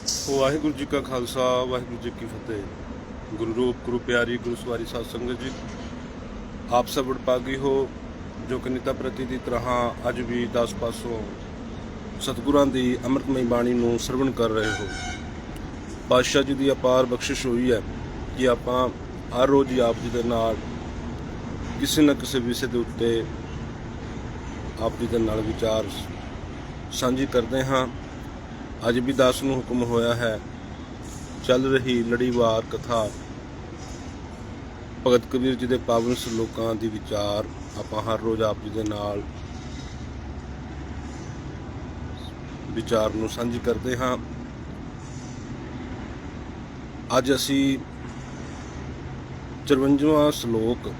ਵਾਹਿਗੁਰੂ ਜੀ ਕਾ ਖਾਲਸਾ, ਵਾਹਿਗੁਰੂ ਜੀ ਕੀ ਫਤਿਹ। ਗੁਰੂ ਰੂਪ, ਗੁਰੂ ਪਿਆਰੀ, ਗੁਰੂ ਸਵਾਰੀ ਸਾਧ ਸੰਗਤ ਜੀ, ਆਪ ਸਭ ਵਡਭਾਗੀ ਹੋ, ਜੋ ਕਿ ਨਿਤਾ ਪ੍ਰਤੀ ਦੀ ਤਰ੍ਹਾਂ ਅੱਜ ਵੀ ਦਸ ਪਾਸੋਂ ਸਤਿਗੁਰਾਂ ਦੀ ਅੰਮ੍ਰਿਤਮਈ ਬਾਣੀ ਨੂੰ ਸਰਵਣ ਕਰ ਰਹੇ ਹੋ। ਪਾਤਸ਼ਾਹ ਜੀ ਦੀ ਅਪਾਰ ਬਖਸ਼ਿਸ਼ ਹੋਈ ਹੈ ਕਿ ਆਪਾਂ ਹਰ ਰੋਜ਼ ਹੀ ਆਪ ਜੀ ਦੇ ਨਾਲ, ਕਿਸੇ ਨਾ ਕਿਸੇ ਵਿਸ਼ੇ ਦੇ ਉੱਤੇ ਆਪ ਜੀ ਦੇ ਨਾਲ ਵਿਚਾਰ ਸਾਂਝੀ ਕਰਦੇ ਹਾਂ। ਅੱਜ ਵੀ ਦਾਸ ਨੂੰ ਹੁਕਮ ਹੋਇਆ ਹੈ। ਚੱਲ ਰਹੀ ਲੜੀਵਾਰ ਕਥਾ। ਭਗਤ ਕਬੀਰ ਜੀ ਦੇ ਪਾਵਨ ਸ਼ਲੋਕਾਂ ਦੀ ਵਿਚਾਰ ਆਪਾਂ ਹਰ ਰੋਜ਼ ਆਪ ਜੀ ਦੇ ਨਾਲ ਵਿਚਾਰ ਨੂੰ ਸਾਂਝੀ ਕਰਦੇ ਹਾਂ। ਅੱਜ ਅਸੀਂ 54ਵਾਂ ਸ਼ਲੋਕ,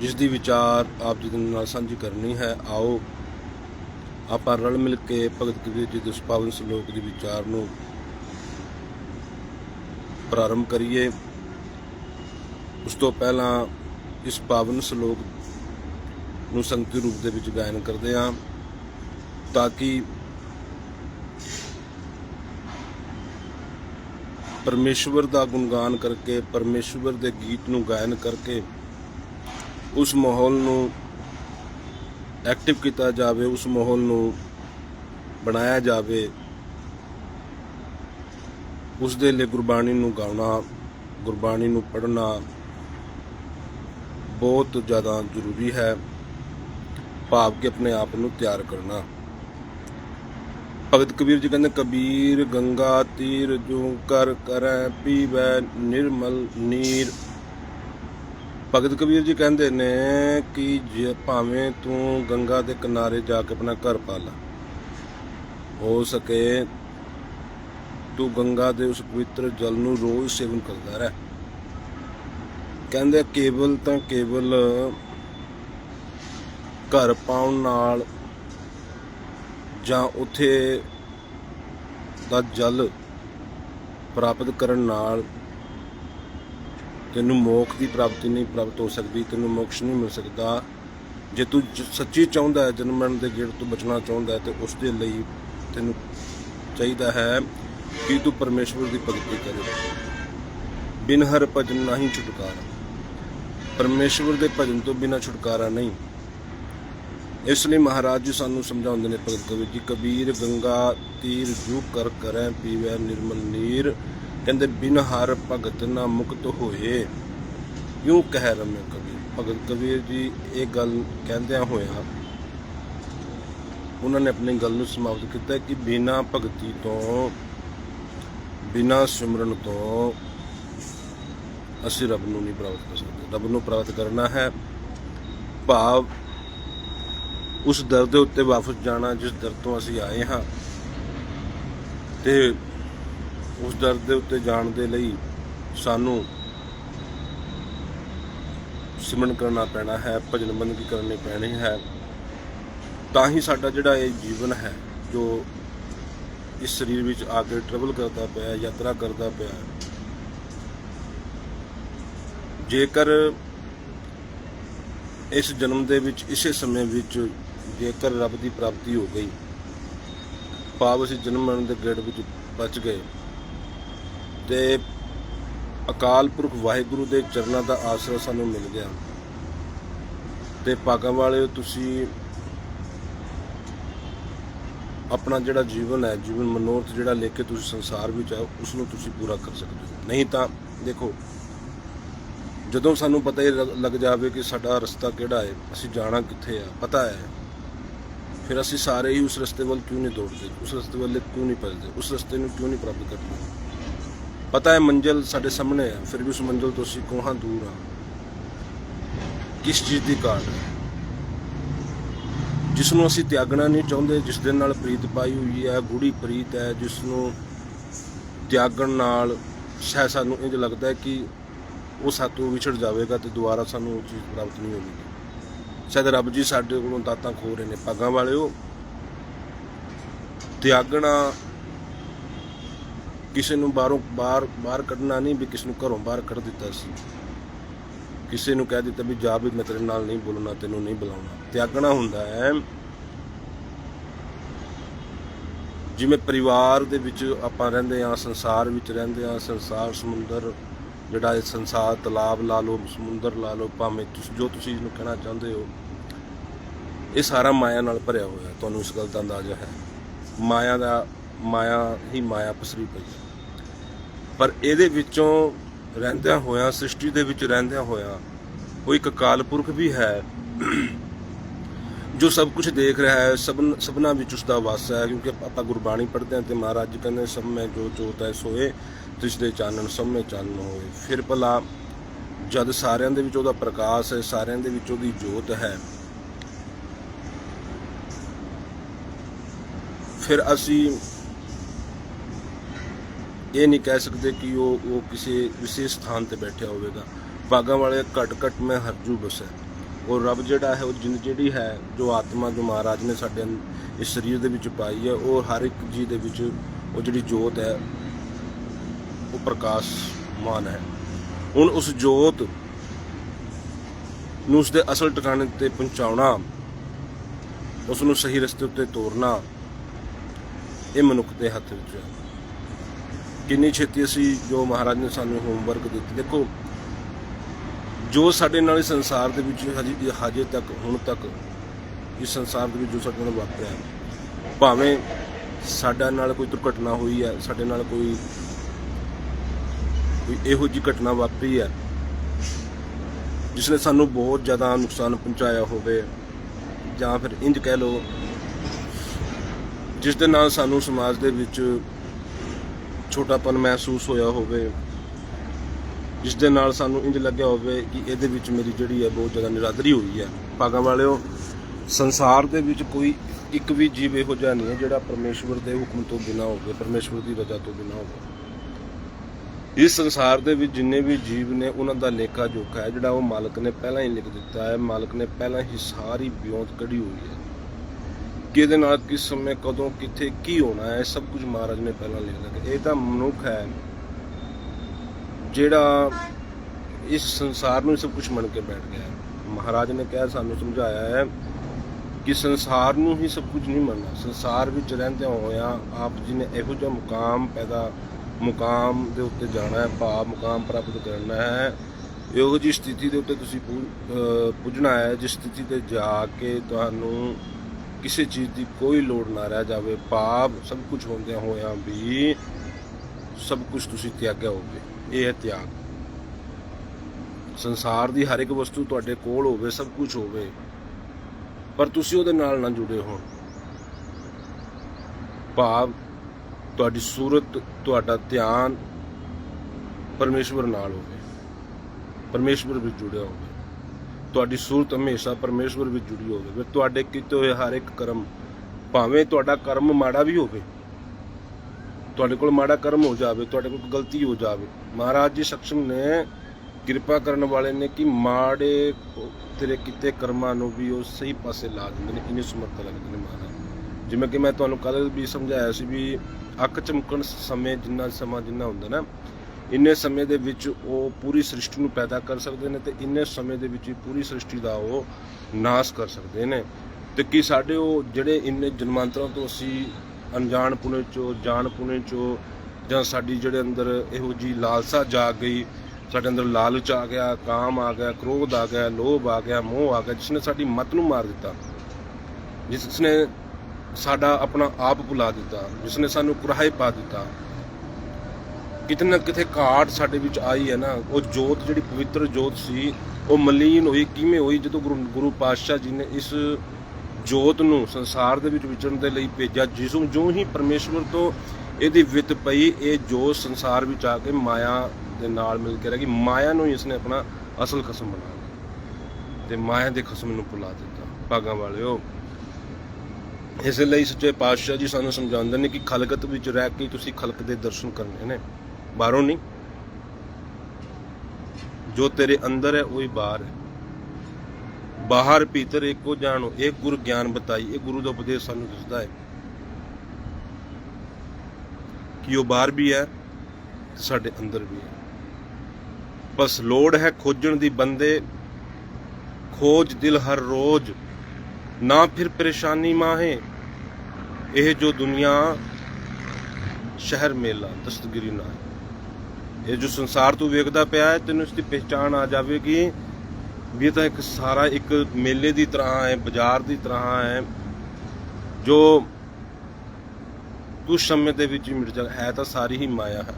ਜਿਸ ਦੀ ਵਿਚਾਰ ਆਪ ਜੀ ਦੇ ਨਾਲ ਸਾਂਝੀ ਕਰਨੀ ਹੈ। ਆਓ ਆਪਾਂ ਰਲ ਮਿਲ ਕੇ ਭਗਤ ਕਬੀਰ ਜੀ ਦੇ ਉਸ ਪਾਵਨ ਸ਼ਲੋਕ ਦੇ ਵਿਚਾਰ ਨੂੰ ਪ੍ਰਾਰੰਭ ਕਰੀਏ। ਉਸ ਤੋਂ ਪਹਿਲਾਂ ਇਸ ਪਾਵਨ ਸ਼ਲੋਕ ਨੂੰ ਸੰਗਤੀ ਰੂਪ ਦੇ ਵਿੱਚ ਗਾਇਨ ਕਰਦੇ ਹਾਂ ਤਾਂ ਕਿ ਪਰਮੇਸ਼ਵਰ ਦਾ ਗੁਣਗਾਨ ਕਰਕੇ, ਪਰਮੇਸ਼ਵਰ ਦੇ ਗੀਤ ਨੂੰ ਗਾਇਨ ਕਰਕੇ ਉਸ ਮਾਹੌਲ ਨੂੰ ਐਕਟਿਵ ਕੀਤਾ ਜਾਵੇ, ਉਸ ਮਾਹੌਲ ਨੂੰ ਬਣਾਇਆ ਜਾਵੇ, ਉਸ ਦੇ ਲਈ ਗੁਰਬਾਣੀ ਨੂੰ ਗਾਉਣਾ, ਗੁਰਬਾਣੀ ਨੂੰ ਪੜ੍ਹਨਾ ਬਹੁਤ ਜ਼ਿਆਦਾ ਜ਼ਰੂਰੀ ਹੈ। ਭਾਵ ਕਿ ਆਪਣੇ ਆਪ ਨੂੰ ਤਿਆਰ ਕਰਨਾ। ਭਗਤ ਕਬੀਰ ਜੀ ਕਹਿੰਦੇ, ਕਬੀਰ ਗੰਗਾ ਤੀਰ ਜੋ ਕਰ ਕਰੈ, ਪੀਵੈ ਨਿਰਮਲ ਨੀਰ। ਭਗਤ ਕਬੀਰ ਜੀ ਕਹਿੰਦੇ ਨੇ ਕਿ ਜੇ ਭਾਵੇਂ ਤੂੰ ਗੰਗਾ ਦੇ ਕਿਨਾਰੇ ਜਾ ਕੇ ਆਪਣਾ ਘਰ ਪਾ ਲਾ ਹੋ ਸਕੇ ਤੂੰ ਗੰਗਾ ਦੇ ਉਸ ਪਵਿੱਤਰ ਜਲ ਨੂੰ ਰੋਜ਼ ਸੇਵਨ ਕਰਦਾ ਰਹਿ। ਕਹਿੰਦੇ ਕੇਵਲ ਤਾਂ ਕੇਵਲ ਘਰ ਪਾਉਣ ਨਾਲ ਜਾਂ ਉਥੇ ਦਾ ਜਲ ਪ੍ਰਾਪਤ ਕਰਨ ਨਾਲ ਤੈਨੂੰ ਮੋਖ ਦੀ ਪ੍ਰਾਪਤੀ ਨਹੀਂ ਪ੍ਰਾਪਤ ਹੋ ਸਕਦੀ, ਤੈਨੂੰ ਮੋਕਸ਼ ਨਹੀਂ ਮਿਲ ਸਕਦਾ। ਜੇ ਤੂੰ ਸੱਚੀ ਚਾਹੁੰਦਾ ਹੈ, ਜਨਮ ਮਰਨ ਦੇ ਗੇੜ ਤੋਂ ਬਚਣਾ ਚਾਹੁੰਦਾ ਹੈ, ਤੇ ਉਸ ਦੇ ਲਈ ਤੈਨੂੰ ਚਾਹੀਦਾ ਹੈ ਕਿ ਤੂੰ ਪਰਮੇਸ਼ਵਰ ਦੀ ਭਗਤੀ ਕਰੇ। ਬਿਨ ਹਰ ਭਜਨ ਨਹੀਂ ਛੁਟਕਾਰਾ। ਪਰਮੇਸ਼ਵਰ ਦੇ ਭਜਨ ਤੋਂ ਬਿਨਾ ਛੁਟਕਾਰਾ ਨਹੀਂ। ਇਸ ਲਈ ਮਹਾਰਾਜ ਜੀ ਸਾਨੂੰ ਸਮਝਾਉਂਦੇ ਨੇ, ਭਗਤ ਕਬੀਰ ਜੀ, ਕਬੀਰ, ਗੰਗਾ, ਤੀਰ, ਜੂ, ਕਰ, ਕਰੈ, ਪੀਵੈ, ਨਿਰਮਲ, ਨੀਰ। ਕਹਿੰਦੇ, ਬਿਨ ਹਰ ਭਗਤ ਨਾ ਮੁਕਤ ਹੋਏ। ਕਿਉਂ ਕਹਿ ਰਮੇ ਕਬੀਰ ਭਗਤ ਕਬੀਰ ਜੀ ਇਹ ਗੱਲ ਕਹਿੰਦਿਆਂ ਹੋਇਆ ਉਹਨਾਂ ਨੇ ਆਪਣੀ ਗੱਲ ਨੂੰ ਸਮਾਪਤ ਕੀਤਾ ਕਿ ਬਿਨਾ ਭਗਤੀ ਤੋਂ, ਬਿਨਾ ਸਿਮਰਨ ਤੋਂ ਅਸੀਂ ਰੱਬ ਨੂੰ ਨਹੀਂ ਪ੍ਰਾਪਤ ਕਰ ਸਕਦੇ। ਰੱਬ ਨੂੰ ਪ੍ਰਾਪਤ ਕਰਨਾ ਹੈ। ਭਾਵ ਉਸ ਦਰ ਦੇ ਉੱਤੇ ਵਾਪਸ ਜਾਣਾ, ਜਿਸ ਦਰ ਤੋਂ ਅਸੀਂ ਆਏ ਹਾਂ। ਤੇ ਉਸ ਦਰ ਦੇ ਉੱਤੇ ਜਾਣ ਦੇ ਲਈ ਸਾਨੂੰ ਸਿਮਰਨ ਕਰਨਾ ਪੈਣਾ ਹੈ, ਭਜਨ ਬੰਦਗੀ ਕਰਨੀ ਪੈਣੀ ਹੈ। ਤਾਂ ਹੀ ਸਾਡਾ ਜਿਹੜਾ ਇਹ ਜੀਵਨ ਹੈ, ਜੋ ਇਸ ਸਰੀਰ ਵਿੱਚ ਆ ਕੇ ਟਰੈਵਲ ਕਰਦਾ ਪਿਆ, ਯਾਤਰਾ ਕਰਦਾ ਪਿਆ ਜੇਕਰ ਇਸ ਜਨਮ ਦੇ ਵਿੱਚ, ਇਸੇ ਸਮੇਂ ਵਿੱਚ ਜੇਕਰ ਰੱਬ ਦੀ ਪ੍ਰਾਪਤੀ ਹੋ ਗਈ, ਭਾਵ ਅਸੀਂ ਜਨਮ ਮਰਨ ਦੇ ਗੇੜ ਵਿੱਚ ਬਚ ਗਏ ਤੇ ਅਕਾਲ ਪੁਰਖ ਵਾਹਿਗੁਰੂ ਦੇ ਚਰਨਾਂ ਦਾ ਆਸਰਾ ਸਾਨੂੰ ਮਿਲ ਗਿਆ। ਤੇ ਭਾਗਾਂ ਵਾਲਿਓ, ਤੁਸੀਂ ਆਪਣਾ ਜਿਹੜਾ ਜੀਵਨ ਹੈ, ਜੀਵਨ ਮਨੋਰਥ ਜਿਹੜਾ ਲੈ ਕੇ ਤੁਸੀਂ ਸੰਸਾਰ ਵਿੱਚ ਆਓ ਉਸ ਨੂੰ ਤੁਸੀਂ ਪੂਰਾ ਕਰ ਸਕਦੇ ਹੋ। ਨਹੀਂ ਤਾਂ ਦੇਖੋ, ਜਦੋਂ ਸਾਨੂੰ ਪਤਾ ਹੀ ਲੱਗ- ਲੱਗ ਜਾਵੇ ਕਿ ਸਾਡਾ ਰਸਤਾ ਕਿਹੜਾ ਹੈ, ਅਸੀਂ ਜਾਣਾ ਕਿੱਥੇ ਆ, ਪਤਾ ਹੈ, ਫਿਰ ਅਸੀਂ ਸਾਰੇ ਹੀ ਉਸ ਰਸਤੇ ਵੱਲ ਕਿਉਂ ਨਹੀਂ ਦੌੜਦੇ, ਉਸ ਰਸਤੇ ਵੱਲ ਕਿਉਂ ਨਹੀਂ ਭੱਜਦੇ, ਉਸ ਰਸਤੇ ਨੂੰ ਕਿਉਂ ਨਹੀਂ ਪ੍ਰਾਪਤ ਕਰਦੇ? ਪਤਾ ਹੈ ਮੰਜ਼ਿਲ ਸਾਡੇ ਸਾਹਮਣੇ ਹੈ, ਫਿਰ ਵੀ ਉਸ ਮੰਜ਼ਿਲ ਤੋਂ ਅਸੀਂ ਕੋਹਾਂ ਦੂਰ ਹਾਂ। ਕਿਸ ਚੀਜ਼ ਦੀ ਘਾਟ ਹੈ? ਜਿਸ ਨੂੰ ਅਸੀਂ ਤਿਆਗਣਾ ਨਹੀਂ ਚਾਹੁੰਦੇ, ਜਿਸ ਦੇ ਨਾਲ ਪ੍ਰੀਤ ਪਾਈ ਹੋਈ ਹੈ ਗੂੜੀ ਪ੍ਰੀਤ ਹੈ ਜਿਸ ਨੂੰ ਤਿਆਗਣ ਨਾਲ ਸ਼ਾਇਦ ਸਾਨੂੰ ਇੰਜ ਲੱਗਦਾ ਹੈ ਕਿ ਉਹ ਸਾਤੋਂ ਵਿਛੜ ਜਾਵੇਗਾ ਤੇ ਦੁਬਾਰਾ ਸਾਨੂੰ ਉਹ ਚੀਜ਼ ਪ੍ਰਾਪਤ ਨਹੀਂ ਹੋਵੇਗੀ। ਸ਼ਾਇਦ ਰੱਬ ਜੀ ਸਾਡੇ ਕੋਲੋਂ ਦਾਤਾਂ ਖੋ ਰਹੇ ਨੇ। ਪੱਗਾਂ ਵਾਲਿਓ, ਤਿਆਗਣਾ ਕਿਸੇ ਨੂੰ ਬਾਹਰੋਂ ਬਾਹਰ ਬਾਹਰ ਕੱਢਣਾ ਨਹੀਂ ਵੀ ਕਿਸ ਨੂੰ ਘਰੋਂ ਬਾਹਰ ਕੱਢ ਦਿੱਤਾ ਸੀ। ਕਿਸੇ ਨੂੰ ਕਹਿ ਦਿੱਤਾ ਵੀ ਜਾ ਵੀ ਮੈਂ ਤੇਰੇ ਨਾਲ ਨਹੀਂ ਬੋਲਣਾ, ਤੈਨੂੰ ਨਹੀਂ ਬੁਲਾਉਣਾ। ਤਿਆਗਣਾ ਹੁੰਦਾ ਹੈ। ਜਿਵੇਂ ਪਰਿਵਾਰ ਦੇ ਵਿੱਚ ਆਪਾਂ ਰਹਿੰਦੇ ਆ ਸੰਸਾਰ ਵਿੱਚ ਰਹਿੰਦੇ ਆ ਸੰਸਾਰ ਸਮੁੰਦਰ ਜਿਹੜਾ ਇਹ ਸੰਸਾਰ ਤਲਾਬ ਲਾ ਲਓ, ਸਮੁੰਦਰ ਲਾ ਲਓ, ਭਾਵੇਂ ਤੁਸੀਂ, ਜੋ ਤੁਸੀਂ ਇਹਨੂੰ ਕਹਿਣਾ ਚਾਹੁੰਦੇ ਹੋ, ਇਹ ਸਾਰਾ ਮਾਇਆ ਨਾਲ ਭਰਿਆ ਹੋਇਆ ਤੁਹਾਨੂੰ ਇਸ ਗੱਲ ਦਾ ਅੰਦਾਜ਼ਾ ਹੈ। ਮਾਇਆ ਦਾ, ਮਾਇਆ ਹੀ ਮਾਇਆ ਪਸਰੀ ਪਈ ਪਰ ਇਹਦੇ ਵਿੱਚੋਂ ਰਹਿੰਦਿਆਂ ਹੋਇਆਂ, ਸ੍ਰਿਸ਼ਟੀ ਦੇ ਵਿੱਚ ਰਹਿੰਦਿਆਂ ਹੋਇਆਂ, ਉਹ ਇੱਕ ਅਕਾਲ ਪੁਰਖ ਵੀ ਹੈ, ਜੋ ਸਭ ਕੁਝ ਦੇਖ ਰਿਹਾ ਹੈ ਸਭ ਸਭਨਾ ਵਿੱਚ ਉਸ ਦਾ ਵਾਸ ਹੈ, ਕਿਉਂਕਿ ਆਪਾਂ ਗੁਰਬਾਣੀ ਪੜ੍ਹਦੇ ਹਾਂ ਤੇ ਮਹਾਰਾਜ ਜੀ ਕਹਿੰਦੇ ਸਭ ਮੈਂ ਜੋ ਜੋਤ ਹੈ ਸੋਏ ਤਿਸ ਦੇ ਚਾਨਣ ਸਭ ਮੈਂ ਚਾਨਣ ਹੋਏ। ਫਿਰ ਭਲਾ ਜਦ ਸਾਰਿਆਂ ਦੇ ਵਿੱਚ ਉਹਦਾ ਪ੍ਰਕਾਸ਼ ਹੈ, ਸਾਰਿਆਂ ਦੇ ਵਿੱਚ ਉਹਦੀ ਜੋਤ ਹੈ, ਫਿਰ ਅਸੀਂ ਇਹ ਨਹੀਂ ਕਹਿ ਸਕਦੇ ਕਿ ਉਹ ਉਹ ਕਿਸੇ ਵਿਸ਼ੇਸ਼ ਸਥਾਨ ਤੇ ਬੈਠਿਆ ਹੋਵੇਗਾ। ਬਾਗਾਂ ਵਾਲੇ ਘਟ ਘਟ ਮੈਂ ਹਰਜੂ ਬਸ ਹੈ ਉਹ ਰੱਬ ਜਿਹੜਾ ਹੈ, ਉਹ ਜਿੰਦ ਜਿਹੜੀ ਹੈ, ਜੋ ਆਤਮਾ ਜੋ ਮਹਾਰਾਜ ਨੇ ਸਾਡੇ ਇਸ ਸਰੀਰ ਦੇ ਵਿੱਚ ਪਾਈ ਹੈ, ਉਹ ਹਰ ਇੱਕ ਜੀ ਦੇ ਵਿੱਚ, ਉਹ ਜਿਹੜੀ ਜੋਤ ਹੈ, ਉਹ ਪ੍ਰਕਾਸ਼ਮਾਨ ਹੈ। ਹੁਣ ਉਸ ਜੋਤ ਨੂੰ ਉਸ ਦੇ ਅਸਲ ਟਿਕਾਣੇ ਤੇ ਪਹੁੰਚਾਉਣਾ ਉਸ ਨੂੰ ਸਹੀ ਰਸਤੇ ਉੱਤੇ ਤੋਰਨਾ, ਇਹ ਮਨੁੱਖ ਦੇ ਹੱਥ ਵਿੱਚ ਹੈ। ਕਿੰਨੀ ਛੇਤੀ ਅਸੀਂ ਜੋ ਮਹਾਰਾਜ ਨੇ ਸਾਨੂੰ ਹੋਮਵਰਕ ਦਿੱਤੀ। ਦੇਖੋ, ਜੋ ਸਾਡੇ ਨਾਲ ਇਸ ਸੰਸਾਰ ਦੇ ਵਿੱਚ ਹਜੇ ਹਜੇ ਤੱਕ, ਹੁਣ ਤੱਕ ਇਸ ਸੰਸਾਰ ਦੇ ਵਿੱਚ ਜੋ ਸਾਡੇ ਨਾਲ ਵਾਪਰਿਆ ਭਾਵੇਂ ਸਾਡਾ ਨਾਲ ਕੋਈ ਦੁਰਘਟਨਾ ਹੋਈ ਹੈ, ਸਾਡੇ ਨਾਲ ਕੋਈ ਕੋਈ ਇਹੋ ਜਿਹੀ ਘਟਨਾ ਵਾਪਰੀ ਹੈ ਜਿਸ ਨੇ ਸਾਨੂੰ ਬਹੁਤ ਜ਼ਿਆਦਾ ਨੁਕਸਾਨ ਪਹੁੰਚਾਇਆ ਹੋਵੇ, ਜਾਂ ਫਿਰ ਇੰਜ ਕਹਿ ਲਓ, ਜਿਸ ਦੇ ਨਾਲ ਸਾਨੂੰ ਸਮਾਜ ਦੇ ਵਿੱਚ ਛੋਟਾਪਨ ਮਹਿਸੂਸ ਹੋਇਆ ਹੋਵੇ, ਜਿਸ ਦੇ ਨਾਲ ਸਾਨੂੰ ਇੰਜ ਲੱਗਿਆ ਹੋਵੇ ਕਿ ਇਹਦੇ ਵਿੱਚ ਮੇਰੀ ਜਿਹੜੀ ਹੈ ਬਹੁਤ ਜ਼ਿਆਦਾ ਨਿਰਾਦਰੀ ਹੋਈ ਹੈ। ਭਾਗਾਂ ਵਾਲਿਓ, ਸੰਸਾਰ ਦੇ ਵਿੱਚ ਕੋਈ ਇੱਕ ਵੀ ਜੀਵ ਇਹੋ ਜਿਹਾ ਨਹੀਂ ਹੈ ਜਿਹੜਾ ਪਰਮੇਸ਼ਵਰ ਦੇ ਹੁਕਮ ਤੋਂ ਬਿਨਾ ਹੋਵੇ, ਪਰਮੇਸ਼ਵਰ ਦੀ ਰਜ਼ਾ ਤੋਂ ਬਿਨਾ ਹੋਵੇ। ਇਸ ਸੰਸਾਰ ਦੇ ਵਿੱਚ ਜਿੰਨੇ ਵੀ ਜੀਵ ਨੇ, ਉਹਨਾਂ ਦਾ ਲੇਖਾ ਜੋਖਾ ਹੈ ਜਿਹੜਾ ਉਹ ਮਾਲਕ ਨੇ ਪਹਿਲਾਂ ਹੀ ਲਿਖ ਦਿੱਤਾ ਹੈ। ਮਾਲਕ ਨੇ ਪਹਿਲਾਂ ਹੀ ਸਾਰੀ ਬਿਉਂਤ ਕਢੀ ਹੋਈ ਹੈ। ਕਿਹਦੇ ਨਾਲ ਕਿਸ ਸਮੇਂ, ਕਦੋਂ, ਕਿੱਥੇ, ਕੀ ਹੋਣਾ ਹੈ ਸਭ ਕੁਝ ਮਹਾਰਾਜ ਨੇ ਪਹਿਲਾਂ ਲਿਖ ਲਿਆ ਇਹ ਤਾਂ ਮਨੁੱਖ ਹੈ ਜਿਹੜਾ ਇਸ ਸੰਸਾਰ ਨੂੰ ਸਭ ਕੁਝ ਮੰਨ ਕੇ ਬੈਠ ਗਿਆ ਹੈ। ਮਹਾਰਾਜ ਨੇ ਕਿਹਾ, ਸਾਨੂੰ ਸਮਝਾਇਆ ਹੈ ਕਿ ਸੰਸਾਰ ਨੂੰ ਹੀ ਸਭ ਕੁਝ ਨਹੀਂ ਮੰਨਣਾ ਸੰਸਾਰ ਵਿੱਚ ਰਹਿੰਦਿਆਂ ਹੋਇਆਂ ਆਪ ਜੀ ਨੇ ਇਹੋ ਜਿਹਾ ਮੁਕਾਮ ਪੈਦਾ, ਮੁਕਾਮ ਦੇ ਉੱਤੇ ਜਾਣਾ ਹੈ, ਭਾਵ ਮੁਕਾਮ ਪ੍ਰਾਪਤ ਕਰਨਾ ਹੈ ਇਹੋ ਜਿਹੀ ਸਥਿਤੀ ਦੇ ਉੱਤੇ ਤੁਸੀਂ ਪੁ- ਅਹ ਪੁੱਜਣਾ ਹੈ, ਜਿਸ ਸਥਿਤੀ ਤੇ ਜਾ ਕੇ ਤੁਹਾਨੂੰ ਕਿਸੇ ਚੀਜ਼ ਦੀ ਕੋਈ ਲੋੜ ਨਾ ਰਹਿ ਜਾਵੇ ਭਾਵ ਸਭ ਕੁਝ ਹੁੰਦਿਆਂ ਹੋਇਆਂ ਵੀ ਸਭ ਕੁਝ ਤੁਸੀਂ ਤਿਆਗਿਆ ਹੋਵੇ ਇਹ ਹੈ ਤਿਆਗ। ਸੰਸਾਰ ਦੀ ਹਰ ਇੱਕ ਵਸਤੂ ਤੁਹਾਡੇ ਕੋਲ ਹੋਵੇ, ਸਭ ਕੁਝ ਹੋਵੇ, ਪਰ ਤੁਸੀਂ ਉਹਦੇ ਨਾਲ ਨਾ ਜੁੜੇ ਹੋਣ। ਭਾਵ ਤੁਹਾਡੀ ਸੂਰਤ, ਤੁਹਾਡਾ ਧਿਆਨ ਪਰਮੇਸ਼ਵਰ ਨਾਲ ਹੋਵੇ। ਪਰਮੇਸ਼ਵਰ ਵਿੱਚ ਜੁੜਿਆ ਹੋਵੇ। ਤੁਹਾਡੀ ਸੂਰਤ ਹਮੇਸ਼ਾ ਪਰਮੇਸ਼ਵਰ ਵਿੱਚ ਜੁੜੀ ਹੋਵੇ ਫਿਰ ਤੁਹਾਡੇ ਕੀਤੇ ਹੋਏ ਹਰ ਇੱਕ ਕਰਮ ਭਾਵੇਂ ਤੁਹਾਡਾ ਕਰਮ ਮਾੜਾ ਵੀ ਹੋਵੇ, ਤੁਹਾਡੇ ਕੋਲ ਮਾੜਾ ਕਰਮ ਹੋ ਜਾਵੇ, ਤੁਹਾਡੇ ਕੋਲ ਗਲਤੀ ਹੋ ਜਾਵੇ, ਮਹਾਰਾਜ ਜੀ ਸਖਸ਼ਮ ਨੇ ਕਿਰਪਾ ਕਰਨ ਵਾਲੇ ਨੇ ਕਿ ਮਾੜੇ ਤੇਰੇ ਕੀਤੇ ਕਰਮਾਂ ਨੂੰ ਵੀ ਉਹ ਸਹੀ ਪਾਸੇ ਲਾ ਦਿੰਦੇ ਨੇ, ਇੰਨੀ ਸਮਰੱਥਾ ਲੱਗਦੇ ਨੇ ਮਹਾਰਾਜ। ਜਿਵੇਂ ਕਿ ਮੈਂ ਤੁਹਾਨੂੰ ਕੱਲ ਵੀ ਸਮਝਾਇਆ ਸੀ ਵੀ ਅੱਖ ਚਮਕਣ ਸਮੇਂ ਜਿੰਨਾ ਸਮਾਂ ਜਿੰਨਾ ਹੁੰਦਾ ਨਾ ਇੰਨੇ ਸਮੇਂ ਦੇ ਵਿੱਚ ਉਹ ਪੂਰੀ ਸ੍ਰਿਸ਼ਟੀ ਨੂੰ ਪੈਦਾ ਕਰ ਸਕਦੇ ਨੇ ਤੇ ਇੰਨੇ ਸਮੇਂ ਦੇ ਵਿੱਚ ਹੀ ਪੂਰੀ ਸ੍ਰਿਸ਼ਟੀ ਦਾ ਉਹ ਨਾਸ਼ ਕਰ ਸਕਦੇ ਨੇ। ਤੇ ਕੀ ਸਾਡੇ ਉਹ ਜਿਹੜੇ ਇੰਨੇ ਜਨਮਾਂਤਰਾਂ ਤੋਂ ਅਸੀਂ ਅਣਜਾਣ ਪੁਣੇ ਚੋਂ, ਜਾਣ ਪੁਣੇ ਚੋਂ ਜਾਂ ਸਾਡੀ ਜਿਹੜੇ ਅੰਦਰ ਇਹੋ ਜੀ ਲਾਲਸਾ ਜਾਗ ਗਈ, ਸਾਡੇ ਅੰਦਰ ਲਾਲਚ ਆ ਗਿਆ, ਕਾਮ ਆ ਗਿਆ, ਕ੍ਰੋਧ ਆ ਗਿਆ, ਲੋਭ ਆ ਗਿਆ, ਮੋਹ ਆ ਗਿਆ ਜਿਸ ਨੇ ਸਾਡੀ ਮਤ ਨੂੰ ਮਾਰ ਦਿੱਤਾ ਜਿਸ ਨੇ ਸਾਡਾ ਆਪਣਾ ਆਪ ਭੁਲਾ ਦਿੱਤਾ ਜਿਸ ਨੇ ਸਾਨੂੰ ਕੁਰਾਹੇ ਪਾ ਦਿੱਤਾ ਕਿਤੇ ਨਾ ਕਿਤੇ ਘਾਟ ਸਾਡੇ ਵਿੱਚ ਆਈ ਹੈ ਨਾ। ਉਹ ਜੋਤ, ਜਿਹੜੀ ਪਵਿੱਤਰ ਜੋਤ ਸੀ, ਉਹ ਮਲੀਨ ਹੋਈ। ਕਿਵੇਂ ਹੋਈ? ਜਦੋਂ ਗੁਰੂ ਗੁਰੂ ਪਾਤਸ਼ਾਹ ਜੀ ਨੇ ਇਸ ਜੋਤ ਨੂੰ ਸੰਸਾਰ ਦੇ ਵਿੱਚ ਵਿਚਰਨ ਦੇ ਲਈ ਭੇਜਿਆ, ਜਿਸ ਨੂੰ ਜੋ ਹੀ ਪਰਮੇਸ਼ਵਰ ਤੋਂ ਇਹਦੀ ਵਿੱਤ ਪਈ, ਇਹ ਜੋਤ ਸੰਸਾਰ ਵਿੱਚ ਆ ਕੇ ਮਾਇਆ ਦੇ ਨਾਲ ਮਿਲ ਕੇ ਰਹਿ ਗਈ। ਮਾਇਆ ਨੂੰ ਹੀ ਇਸਨੇ ਆਪਣਾ ਅਸਲ ਖਸਮ ਬਣਾ ਲਿਆ ਤੇ ਮਾਇਆ ਦੇ ਖਸਮ ਨੂੰ ਭੁਲਾ ਦਿੱਤਾ। ਭਾਗਾਂ ਵਾਲਿਓ, ਇਸ ਲਈ ਸੱਚੇ ਪਾਤਸ਼ਾਹ ਜੀ ਸਾਨੂੰ ਸਮਝਾਉਂਦੇ ਨੇ ਕਿ ਖਲਕਤ ਵਿੱਚ ਰਹਿ ਕੇ ਤੁਸੀਂ ਖਲਕ ਦੇ ਦਰਸ਼ਨ ਕਰਨੇ ਨੇ। ਬਾਹਰੋਂ ਨਹੀਂ। ਜੋ ਤੇਰੇ ਅੰਦਰ ਹੈ, ਉਹੀ ਬਾਹਰ ਹੈ। ਬਾਹਰ ਭੀਤਰ, ਇੱਕੋ ਜਾਣੋ ਇਹ ਗੁਰ ਗਿਆਨ ਬਤਾਈ। ਇਹ ਗੁਰੂ ਦਾ ਉਪਦੇਸ਼ ਸਾਨੂੰ ਦੱਸਦਾ ਹੈ ਕਿ ਉਹ ਬਾਹਰ ਵੀ ਹੈ ਸਾਡੇ ਅੰਦਰ ਵੀ ਹੈ। ਬਸ ਲੋੜ ਹੈ ਖੋਜਣ ਦੀ ਬੰਦੇ। ਖੋਜ ਦਿਲ ਹਰ ਰੋਜ਼। ਨਾ ਫਿਰ ਪਰੇਸ਼ਾਨੀ ਮਾਹੇ। ਇਹ ਜੋ ਦੁਨੀਆ, ਸ਼ਹਿਰ ਮੇਲਾ, ਦਸਤਗਿਰੀ ਹੈ ਇਹ ਜੋ ਸੰਸਾਰ ਤੂੰ ਵੇਖਦਾ ਪਿਆ ਹੈ, ਤੈਨੂੰ ਇਸ ਦੀ ਪਹਿਚਾਣ ਆ ਜਾਵੇਗੀ। ਵੀ ਇਹ ਤਾਂ ਇੱਕ ਸਾਰਾ ਇੱਕ ਮੇਲੇ ਦੀ ਤਰ੍ਹਾਂ ਹੈ, ਬਾਜ਼ਾਰ ਦੀ ਤਰ੍ਹਾਂ ਹੈ, ਜੋ ਕੁਝ ਸਮੇਂ ਦੇ ਵਿੱਚ ਹੀ ਮਿਟ ਜਾ ਹੈ ਤਾਂ ਸਾਰੀ ਹੀ ਮਾਇਆ ਹੈ।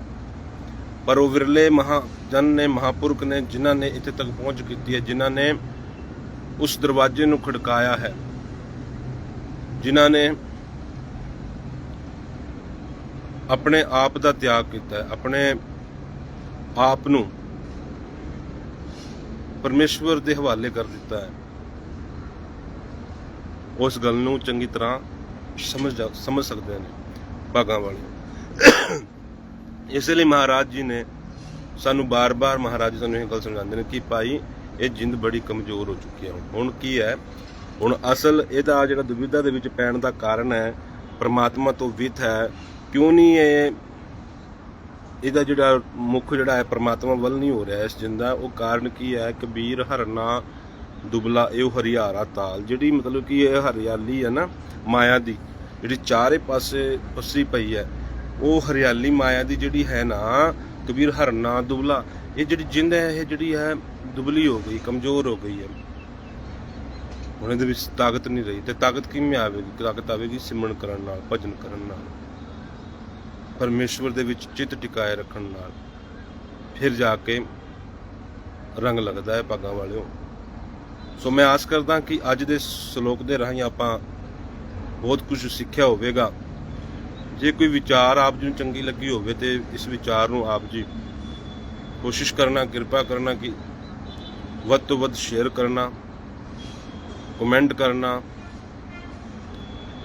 ਪਰ ਉਹ ਵਿਰਲੇ ਮਹਾ ਜਨ ਨੇ, ਮਹਾਪੁਰਖ ਨੇ, ਜਿਨ੍ਹਾਂ ਨੇ ਇੱਥੇ ਤੱਕ ਪਹੁੰਚ ਕੀਤੀ ਹੈ, ਜਿਨ੍ਹਾਂ ਨੇ ਉਸ ਦਰਵਾਜ਼ੇ ਨੂੰ ਖੜਕਾਇਆ ਹੈ, ਜਿਨ੍ਹਾਂ ਨੇ ਆਪਣੇ ਆਪ ਦਾ ਤਿਆਗ ਕੀਤਾ ਹੈ, ਆਪਣੇ ਆਪ ਨੂੰ ਪਰਮੇਸ਼ਵਰ ਦੇ ਹਵਾਲੇ ਕਰ ਦਿੱਤਾ ਹੈ। ਉਸ ਗੱਲ ਨੂੰ ਚੰਗੀ ਤਰ੍ਹਾਂ ਸਮਝ ਜਾ- ਸਮਝ ਸਕਦੇ ਨੇ ਭਾਗਾਂ ਵਾਲੇ। ਇਸ ਲਈ ਮਹਾਰਾਜ ਜੀ ਨੇ ਸਾਨੂੰ ਬਾਰ-ਬਾਰ ਮਹਾਰਾਜ ਜੀ ਸਾਨੂੰ ਇਹ ਗੱਲ ਸਮਝਾਉਂਦੇ ਨੇ ਕਿ ਭਾਈ, ਇਹ ਜਿੰਦ ਬੜੀ ਕਮਜ਼ੋਰ ਹੋ ਚੁੱਕੀ ਹੈ। ਹੁਣ ਕੀ ਹੈ? ਹੁਣ ਅਸਲ ਇਹਦਾ ਜਿਹੜਾ ਦੁਵਿਧਾ ਦੇ ਵਿੱਚ ਪੈਣ ਦਾ ਕਾਰਨ ਹੈ, ਪਰਮਾਤਮਾ ਤੋਂ ਵਿਥ ਹੈ। ਕਿਉਂ ਨਹੀਂ ਇਹ ਇਹਦਾ ਜਿਹੜਾ ਮੁੱਖ ਜਿਹੜਾ ਹੈ ਪ੍ਰਮਾਤਮਾ ਵੱਲ ਨਹੀਂ ਹੋ ਰਿਹਾ ਇਸ ਜਿੰਦਾ, ਉਹ ਕਾਰਨ ਕੀ ਹੈ? ਕਬੀਰ, ਹਰਨਾ, ਦੁਬਲਾ, ਇਹ ਹਰਿਆਰਾ ਤਾਲ, ਜਿਹੜੀ ਮਤਲਬ ਕਿ ਇਹ ਹਰਿਆਲੀ ਹੈ ਨਾ ਮਾਇਆ ਦੀ, ਜਿਹੜੀ ਚਾਰੇ ਪਾਸੇ ਪਸਰੀ ਪਈ ਹੈ, ਉਹ ਹਰਿਆਲੀ ਮਾਇਆ ਦੀ ਜਿਹੜੀ ਹੈ ਨਾ, ਕਬੀਰ, ਹਰਨਾ, ਦੁਬਲਾ, ਇਹ ਜਿਹੜੀ ਜਿੰਦ ਹੈ, ਇਹ ਜਿਹੜੀ ਹੈ ਦੁਬਲੀ ਹੋ ਗਈ, ਕਮਜ਼ੋਰ ਹੋ ਗਈ ਹੈ। ਹੁਣ ਇਹਦੇ ਵਿੱਚ ਤਾਕਤ ਨਹੀਂ ਰਹੀ, ਤੇ ਤਾਕਤ ਕਿਵੇਂ ਆਵੇਗੀ? ਤਾਕਤ ਆਵੇਗੀ ਸਿਮਰਨ ਕਰਨ ਨਾਲ, ਭਜਨ ਕਰਨ ਨਾਲ। ਪਰਮੇਸ਼ਵਰ ਦੇ ਵਿੱਚ ਚਿੱਤ ਟਿਕਾਏ ਰੱਖਣ ਨਾਲ ਫਿਰ ਜਾ ਕੇ ਰੰਗ ਲੱਗਦਾ ਹੈ ਪੱਗਾਂ ਵਾਲਿਓ। ਸੋ ਮੈਂ ਆਸ ਕਰਦਾ ਕਿ ਅੱਜ ਦੇ ਸ਼ਲੋਕ ਦੇ ਰਾਹੀਂ ਆਪਾਂ ਬਹੁਤ ਕੁਝ ਸਿੱਖਿਆ ਹੋਵੇਗਾ। ਜੇ ਕੋਈ ਵਿਚਾਰ ਆਪ ਜੀ ਨੂੰ ਚੰਗੀ ਲੱਗੀ ਹੋਵੇ ਤੇ ਇਸ ਵਿਚਾਰ ਨੂੰ ਆਪ ਜੀ ਕੋਸ਼ਿਸ਼ ਕਰਨਾ, ਕਿਰਪਾ ਕਰਨਾ ਕਿ ਵੱਧ ਤੋਂ ਵੱਧ ਸ਼ੇਅਰ ਕਰਨਾ ਕਮੈਂਟ ਕਰਨਾ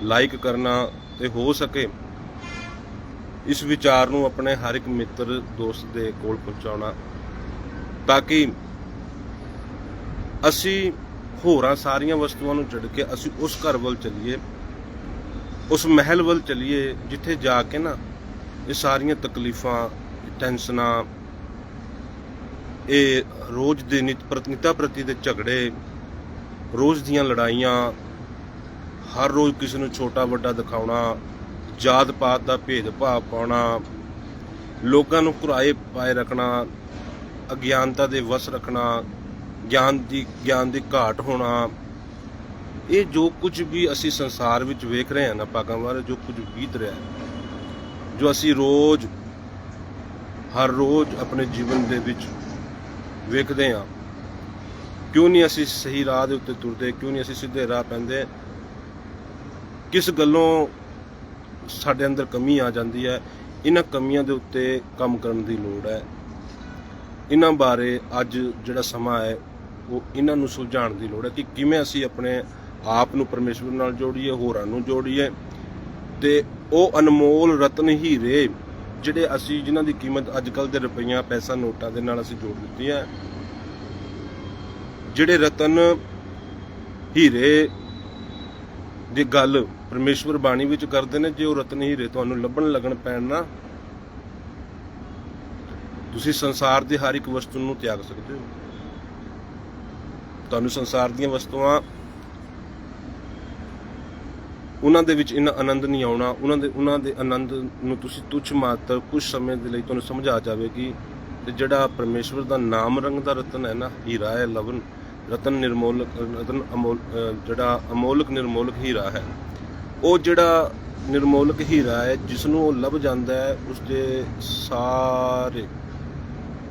ਲਾਈਕ ਕਰਨਾ ਤੇ ਹੋ ਸਕੇ ਇਸ ਵਿਚਾਰ ਨੂੰ ਆਪਣੇ ਹਰ ਇੱਕ ਮਿੱਤਰ, ਦੋਸਤ ਦੇ ਕੋਲ ਪਹੁੰਚਾਉਣਾ ਤਾਂ ਕਿ ਅਸੀਂ ਹੋਰਾਂ ਸਾਰੀਆਂ ਵਸਤੂਆਂ ਨੂੰ ਛੱਡ ਕੇ ਅਸੀਂ ਉਸ ਘਰ ਵੱਲ ਚੱਲੀਏ, ਉਸ ਮਹਿਲ ਵੱਲ ਚੱਲੀਏ, ਜਿੱਥੇ ਜਾ ਕੇ ਨਾ ਇਹ ਸਾਰੀਆਂ ਤਕਲੀਫਾਂ, ਟੈਨਸ਼ਨਾਂ, ਇਹ ਰੋਜ਼ ਦੇ ਨਿਤ ਪ੍ਰਤਿਨਿਤਾ ਪ੍ਰਤੀ ਦੇ ਝਗੜੇ, ਰੋਜ਼ ਦੀਆਂ ਲੜਾਈਆਂ, ਹਰ ਰੋਜ਼ ਕਿਸੇ ਨੂੰ ਛੋਟਾ ਵੱਡਾ ਦਿਖਾਉਣਾ ਜਾਤ ਪਾਤ ਦਾ ਭੇਦਭਾਵ ਪਾਉਣਾ, ਲੋਕਾਂ ਨੂੰ ਘੁਰਾਏ ਪਾਏ ਰੱਖਣਾ, ਅਗਿਆਨਤਾ ਦੇ ਵਸ ਰੱਖਣਾ, ਗਿਆਨ ਦੀ ਗਿਆਨ ਦੀ ਘਾਟ ਹੋਣਾ, ਇਹ ਜੋ ਕੁਝ ਵੀ ਅਸੀਂ ਸੰਸਾਰ ਵਿੱਚ ਵੇਖ ਰਹੇ ਹਾਂ ਨਾ ਭਾਗਾਂ ਬਾਰੇ, ਜੋ ਕੁਝ ਬੀਤ ਰਿਹਾ ਹੈ, ਜੋ ਅਸੀਂ ਰੋਜ਼, ਹਰ ਰੋਜ਼ ਆਪਣੇ ਜੀਵਨ ਦੇ ਵਿੱਚ ਵੇਖਦੇ ਹਾਂ, ਕਿਉਂ ਨਹੀਂ ਅਸੀਂ ਸਹੀ ਰਾਹ ਦੇ ਉੱਤੇ ਤੁਰਦੇ, ਕਿਉਂ ਨਹੀਂ ਅਸੀਂ ਸਿੱਧੇ ਰਾਹ ਪੈਂਦੇ, ਕਿਸ ਗੱਲੋਂ ਸਾਡੇ ਅੰਦਰ ਕਮੀ ਆ ਜਾਂਦੀ ਹੈ। ਇਹਨਾਂ ਕਮੀਆਂ ਦੇ ਉੱਤੇ ਕੰਮ ਕਰਨ ਦੀ ਲੋੜ ਹੈ। ਇਹਨਾਂ ਬਾਰੇ ਅੱਜ ਜਿਹੜਾ ਸਮਾਂ ਹੈ, ਉਹ ਇਹਨਾਂ ਨੂੰ ਸੁਲਝਾਉਣ ਦੀ ਲੋੜ ਹੈ ਕਿ ਕਿਵੇਂ ਅਸੀਂ ਆਪਣੇ ਆਪ ਨੂੰ ਪਰਮੇਸ਼ਵਰ ਨਾਲ ਜੋੜੀਏ, ਹੋਰਾਂ ਨੂੰ ਜੋੜੀਏ। ਤੇ ਉਹ ਅਨਮੋਲ ਰਤਨ ਹੀਰੇ ਜਿਹੜੇ ਅਸੀਂ, ਜਿਨ੍ਹਾਂ ਦੀ ਕੀਮਤ ਅੱਜ ਕੱਲ ਦੇ ਰੁਪਈਆ, ਪੈਸਾ, ਨੋਟਾਂ ਦੇ ਨਾਲ ਅਸੀਂ ਜੋੜ ਦਿੱਤੀ ਹੈ। ਜਿਹੜੇ ਰਤਨ ਹੀਰੇ ਦੀ ਗੱਲ ਪਰਮੇਸ਼ਵਰ ਬਾਣੀ ਵਿੱਚ ਕਰਦੇ ਨੇ, ਜੇ ਉਹ ਰਤਨ ਹੀਰੇ ਤੁਹਾਨੂੰ ਲੱਭਣ ਲੱਗਣ ਪੈਣ ਨਾ, ਤੁਸੀਂ ਸੰਸਾਰ ਦੀ ਹਰ ਇੱਕ ਵਸਤੂ ਨੂੰ ਤਿਆਗ ਸਕਦੇ ਹੋ। ਤੁਹਾਨੂੰ ਸੰਸਾਰ ਦੀਆਂ ਵਸਤੂਆਂ, ਉਹਨਾਂ ਦੇ ਵਿੱਚ ਇੰਨਾ ਆਨੰਦ ਨਹੀਂ ਆਉਣਾ, ਉਹਨਾਂ ਦੇ ਉਹਨਾਂ ਦੇ ਆਨੰਦ ਨੂੰ ਤੁਸੀਂ ਤੁਛ ਮਾਤਰ ਕੁਝ ਸਮੇਂ ਦੇ ਲਈ ਤੁਹਾਨੂੰ ਸਮਝਾ ਜਾਵੇਗੀ ਤੇ ਜਿਹੜਾ ਪਰਮੇਸ਼ਵਰ ਦਾ ਨਾਮ ਰੰਗ ਦਾ ਰਤਨ ਹੈ ਨਾ, ਹੀਰਾ ਹੈ, ਲਵਨ, ਰਤਨ ਨਿਰਮੋਲਕ, ਰਤਨ ਅਮੋਲ ਜਿਹੜਾ ਅਮੋਲਕ ਨਿਰਮੋਲਕ ਹੀਰਾ ਹੈ। ਉਹ ਜਿਹੜਾ ਨਿਰਮੋਲਕ ਹੀਰਾ ਹੈ ਜਿਸ ਨੂੰ ਉਹ ਲੱਭ ਜਾਂਦਾ ਹੈ ਉਸ ਦੇ ਸਾਰੇ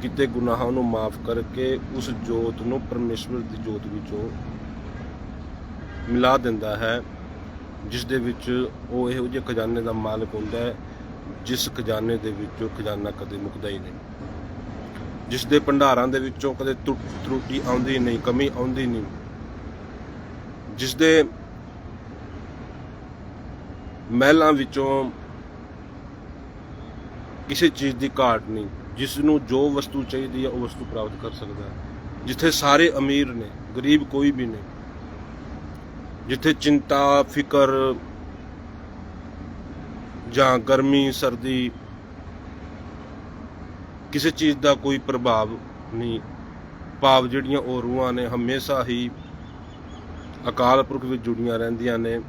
ਕੀਤੇ ਗੁਨਾਹਾਂ ਨੂੰ ਮਾਫ ਕਰਕੇ ਉਸ ਜੋਤ ਨੂੰ ਪਰਮੇਸ਼ਵਰ ਦੀ ਜੋਤ ਵਿੱਚੋਂ ਮਿਲਾ ਦਿੰਦਾ ਹੈ ਜਿਸ ਦੇ ਵਿੱਚ ਉਹ ਇਹੋ ਜਿਹੇ ਖਜ਼ਾਨੇ ਦਾ ਮਾਲਕ ਹੁੰਦਾ ਹੈ, ਜਿਸ ਖਜ਼ਾਨੇ ਦੇ ਵਿੱਚੋਂ ਖਜ਼ਾਨਾ ਕਦੇ ਮੁੱਕਦਾ ਹੀ ਨਹੀਂ। ਜਿਸ ਦੇ ਭੰਡਾਰਾਂ ਦੇ ਵਿੱਚੋਂ ਕਦੇ ਟੁ- ਤਰੁੱਟੀ ਆਉਂਦੀ ਨਹੀਂ, ਕਮੀ ਆਉਂਦੀ ਨਹੀਂ। ਜਿਸ ਦੇ ਮਹਿਲਾਂ ਵਿੱਚੋਂ ਕਿਸੇ ਚੀਜ਼ ਦੀ ਘਾਟ ਨਹੀਂ ਜਿਸ ਨੂੰ ਜੋ ਵਸਤੂ ਚਾਹੀਦੀ ਹੈ ਉਹ ਵਸਤੂ ਪ੍ਰਾਪਤ ਕਰ ਸਕਦਾ ਹੈ। ਜਿੱਥੇ ਸਾਰੇ ਅਮੀਰ ਨੇ, ਗਰੀਬ ਕੋਈ ਵੀ ਨਹੀਂ। ਜਿੱਥੇ ਚਿੰਤਾ, ਫਿਕਰ ਜਾਂ ਗਰਮੀ, ਸਰਦੀ ਕਿਸੇ ਚੀਜ਼ ਦਾ ਕੋਈ ਪ੍ਰਭਾਵ ਨਹੀਂ, ਭਾਵ ਜਿਹੜੀਆਂ ਉਹ ਰੂਹਾਂ ਨੇ ਹਮੇਸ਼ਾ ਹੀ ਅਕਾਲ ਪੁਰਖ ਵਿੱਚ ਜੁੜੀਆਂ ਰਹਿੰਦੀਆਂ ਨੇ।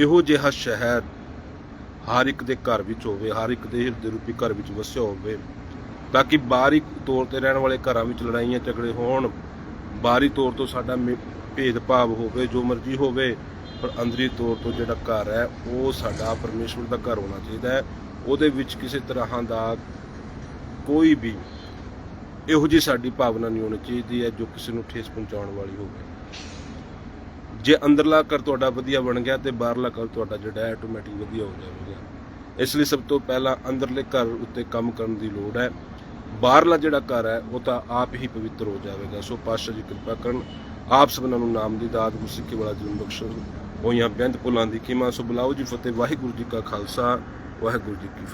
ਇਹੋ ਜਿਹਾ ਸ਼ਹਿਰ ਹਰ ਇੱਕ ਦੇ ਘਰ ਵਿੱਚ ਹੋਵੇ, ਹਰ ਇੱਕ ਦੇ ਹਿਰਦੇ ਰੂਪੀ ਘਰ ਵਿੱਚ ਵਸਿਆ ਹੋਵੇ। ਤਾਂ ਕਿ ਬਾਹਰੀ ਤੌਰ ਤੇ ਰਹਿਣ ਵਾਲੇ ਘਰਾਂ ਵਿੱਚ ਲੜਾਈਆਂ, ਝਗੜੇ ਹੋਣ, ਬਾਹਰੀ ਤੌਰ ਤੋਂ ਸਾਡਾ ਮੇ- ਭੇਦਭਾਵ ਹੋਵੇ, ਜੋ ਮਰਜ਼ੀ ਹੋਵੇ, ਪਰ ਅੰਦਰੀ ਤੌਰ ਤੋਂ ਜਿਹੜਾ ਘਰ ਹੈ, ਉਹ ਸਾਡਾ ਪਰਮੇਸ਼ਵਰ ਦਾ ਘਰ ਹੋਣਾ ਚਾਹੀਦਾ ਹੈ। ਉਹਦੇ ਵਿੱਚ ਕਿਸੇ ਤਰ੍ਹਾਂ ਦਾ ਕੋਈ ਵੀ ਇਹੋ ਜਿਹੀ ਸਾਡੀ ਭਾਵਨਾ ਨਹੀਂ ਹੋਣੀ ਚਾਹੀਦੀ ਹੈ, ਜੋ ਕਿਸੇ ਨੂੰ ਠੇਸ ਪਹੁੰਚਾਉਣ ਵਾਲੀ ਹੋਵੇ। ਜੇ ਅੰਦਰਲਾ ਘਰ ਤੁਹਾਡਾ ਵਧੀਆ ਬਣ ਗਿਆ ਤੇ ਬਾਹਰਲਾ ਘਰ ਤੁਹਾਡਾ ਜਿਹੜਾ ਹੈ ਆਟੋਮੈਟਿਕ ਵਧੀਆ ਹੋ ਜਾਵੇਗਾ। ਇਸ ਲਈ ਸਭ ਤੋਂ ਪਹਿਲਾਂ ਅੰਦਰਲੇ ਘਰ ਉੱਤੇ ਕੰਮ ਕਰਨ ਦੀ ਲੋੜ ਹੈ। ਬਾਹਰਲਾ ਜਿਹੜਾ ਘਰ ਹੈ, ਉਹ ਤਾਂ ਆਪ ਹੀ ਪਵਿੱਤਰ ਹੋ ਜਾਵੇਗਾ। ਸੋ ਪਾਤਸ਼ਾਹ ਜੀ ਕਿਰਪਾ ਕਰਨ, ਆਪ ਸਭਨਾਂ ਨੂੰ ਨਾਮ ਦੀ ਦਾਤ ਗੁਰਸਿੱਖੀ ਵਾਲਾ ਜਨਮ ਬਖਸ਼ਣ। ਹੋਈਆਂ ਬੇਅੰਤ ਭੁੱਲਾਂ ਦੀ ਕੀਮਾ ਸੋ ਬੁਲਾਓ ਜੀ ਫਤਿਹ। ਵਾਹਿਗੁਰੂ ਜੀ ਕਾ ਖਾਲਸਾ। ਵਾਹਿਗੁਰੂ ਜੀ ਕੀ ਫਤਿਹ।